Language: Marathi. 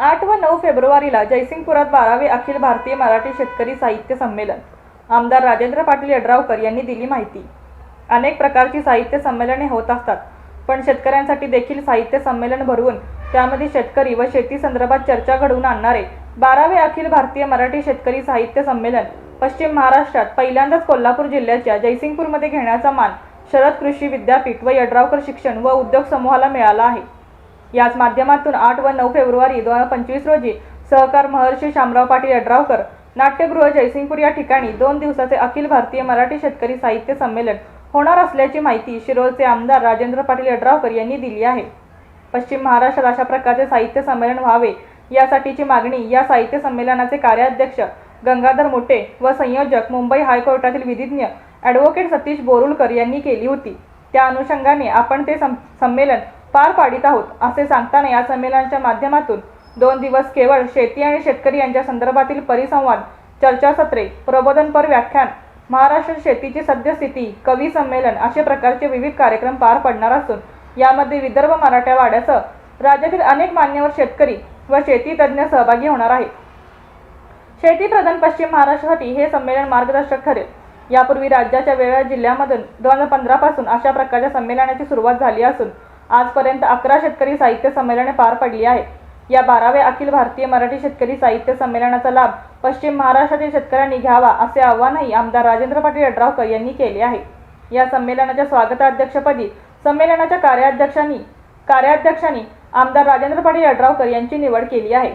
आठ व नऊ फेब्रुवारीला जयसिंगपुरात बारावे अखिल भारतीय मराठी शेतकरी साहित्य संमेलन. आमदार राजेंद्र पाटील यड्रावकर यांनी दिली माहिती. अनेक प्रकारची साहित्य संमेलने होत असतात पण शेतकऱ्यांसाठी देखील साहित्य संमेलन भरवून त्यामध्ये शेतकरी व शेती संदर्भात चर्चा घडवून आणणारे बारावे अखिल भारतीय मराठी शेतकरी साहित्य संमेलन पश्चिम महाराष्ट्रात पहिल्यांदाच कोल्हापूर जिल्ह्याच्या जयसिंगपूरमध्ये घेण्याचा मान शरद कृषी विद्यापीठ व यड्रावकर शिक्षण व उद्योग समूहाला मिळाला आहे. याच माध्यमातून आठ व नऊ फेब्रुवारी दोन हजार पंचवीस रोजी सहकार महर्षी शामराव पाटील यड्रावकर नाट्यगृह जयसिंगपूर या ठिकाणी दोन दिवसाचे अखिल भारतीय मराठी शेतकरी साहित्य संमेलन होणार असल्याची माहिती शिरोळचे आमदार राजेंद्र पाटील यड्रावकर यांनी दिली आहे. पश्चिम महाराष्ट्रात अशा प्रकारचे साहित्य संमेलन व्हावे यासाठीची मागणी या साहित्य संमेलनाचे कार्याध्यक्ष गंगाधर मोटे व संयोजक मुंबई हायकोर्टातील विधिज्ञ ॲडव्होकेट सतीश बोरुलकर यांनी केली होती. त्या अनुषंगाने आपण ते सं संमेलन पार पाडित आहोत असे सांगताना या संमेलनाच्या माध्यमातून दोन दिवस केवळ शेती आणि शेतकरी यांच्या संदर्भातील परिसंवाद चर्चासत्रे प्रबोधनपर व्याख्यान महाराष्ट्र शेतीची सद्यस्थिती कवी संमेलन असे प्रकारचे विविध कार्यक्रम पार पडणार असून यामध्ये विदर्भ मराठवाड्यासह राज्यातील अनेक मान्यवर शेतकरी व शेती तज्ज्ञ सहभागी होणार आहेत. शेतीप्रधान पश्चिम महाराष्ट्रासाठी हे संमेलन मार्गदर्शक ठरेल. यापूर्वी राज्याच्या वेगवेगळ्या जिल्ह्यामधून दोन हजार पंधरापासून अशा प्रकारच्या संमेलनाची सुरुवात झाली असून आजपर्यंत अकरा शेतकरी साहित्य संमेलने पार पडली आहेत. या बाराव्या अखिल भारतीय मराठी शेतकरी साहित्य संमेलनाचा लाभ पश्चिम महाराष्ट्रातील शेतकऱ्यांनी घ्यावा असे आवाहनही आमदार राजेंद्र पाटील यड्रावकर यांनी केले आहे. या संमेलनाच्या स्वागताध्यक्षपदी संमेलनाच्या कार्याध्यक्षांनी कार्याध्यक्षांनी आमदार राजेंद्र पाटील यड्रावकर यांची निवड केली आहे.